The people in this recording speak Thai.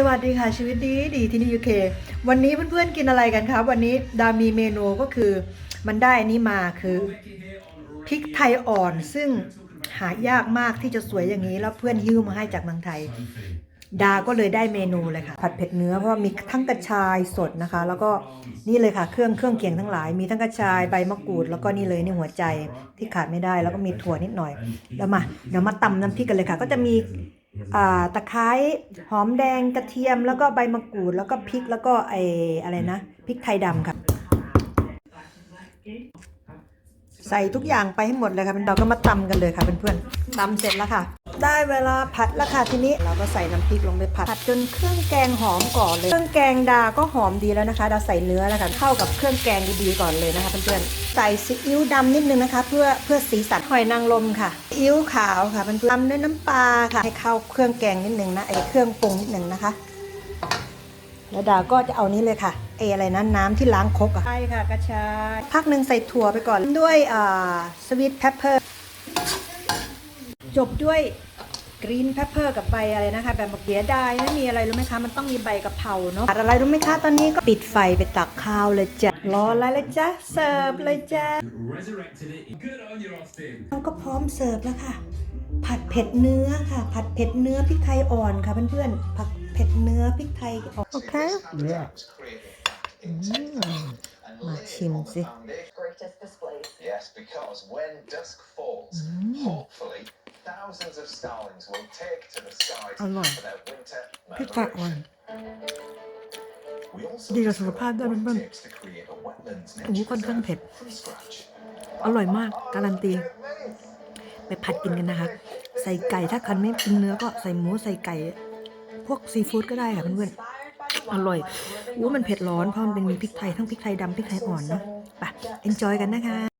สวัสดีค่ะชีวิตดีดีที่นี่ยูเควันนี้เพื่อนๆกินอะไรกันคะวันนี้ดามีเมนูก็คือมันได้อันนี้มาคือพริกไทยอ่อนซึ่งหายากมากที่จะสวยอย่างนี้ แล้วเพื่อนยิ้วมาให้จากเมืองไทย ดาก็เลยได้เมนูเลยค่ะ ผัดเผ็ดเนื้อเพราะว่ามีทั้งกระชายสดนะคะ แล้วก็นี่เลยค่ะเครื่องเครื่องเคียงทั้งหลาย มีทั้งกระชายใบมะกรูด แล้วก็นี่เลยนี่หัวใจที่ขาดไม่ได้ แล้วก็มีถั่วนิดหน่อยแล้วมาเดี๋ยวมาตำน้ำพริกกันเลยค่ะ ก็จะมี ตะไคร้หอมแดงกระเทียมแล้วก็ใบมะกรูดแล้วก็พริกแล้วก็ไออะไรนะพริกไทยดำค่ะ ใส่ทุกอย่างไปให้หมดเลยค่ะเราก็มาตำกันเลยค่ะเพื่อนๆตำเสร็จแล้วค่ะ ได้เวลาผัดแล้วค่ะทีนี้เราก็ใส่น้ำพริกลงไปผัดผัดจนเครื่องแกงหอมก่อนเลย เครื่องแกงดาก็หอมดีแล้วนะคะ ดาใส่เนื้อแล้วค่ะเข้ากับเครื่องแกงดีๆก่อนเลยนะคะเพื่อนๆใส่ซีอิ๊วดำนิดนึงนะคะ เพื่อเพื่อสีสันหอยนางรมค่ะซีอิ๊วขาวค่ะเพื่อนๆตำด้วยน้ำปลาค่ะให้เข้าเครื่องแกงนิดนึงนะไอเครื่องปรุงนิดนึงนะคะ แล้วดาก็จะเอานี้เลยค่ะเออะไรนะน้ำที่ล้างครกอะใช่ค่ะกระชายพักหนึ่งใส่ถั่วไปก่อนด้วยอ่าสวีทเพปเปอร์จบด้วย กรีนเพปเปอร์กับใบอะไรนะคะแบบเกียดายไม่มีอะไรรู้ไหมคะ มันต้องมีใบกะเพราเนาะขาดอะไรรู้ไหมคะ ตอนนี้ก็ปิดไฟไปตักข้าวเลยจ้ะรออะไรเลยจ้ะเสิร์ฟเลยจ้ะ resurrected it. Good on you, Austin. เราก็พร้อมเสิร์ฟแล้วค่ะ ผัดเผ็ดเนื้อค่ะ ผัดเผ็ดเนื้อพริกไทยอ่อนค่ะเพื่อนๆผัดเผ็ดเนื้อพริกไทยอ่อนโอเคมาชิมสิ thousands of starlings will take to the skies Oh, no. for their winter พริกไทยอ่อน migration. We also ดีต่อสุข discovered ภาพด้วย what เพื่อน it takes to create a wetlands โอ้โห nature ค่อนข้างเผ็ด reserve from scratch. อร่อยมาก การันตี ไปผัดกินกันนะคะ ใส่ไก่ถ้าคันไม่กินเนื้อก็ใส่หมูใส่ไก่ พวกซีฟู้ดก็ได้ค่ะเพื่อนๆ อร่อยอู้มันเผ็ดร้อนเพราะมันเป็นมีพริกไทยทั้งพริกไทยดำพริกไทยอ่อนเนาะไป enjoy กันนะคะ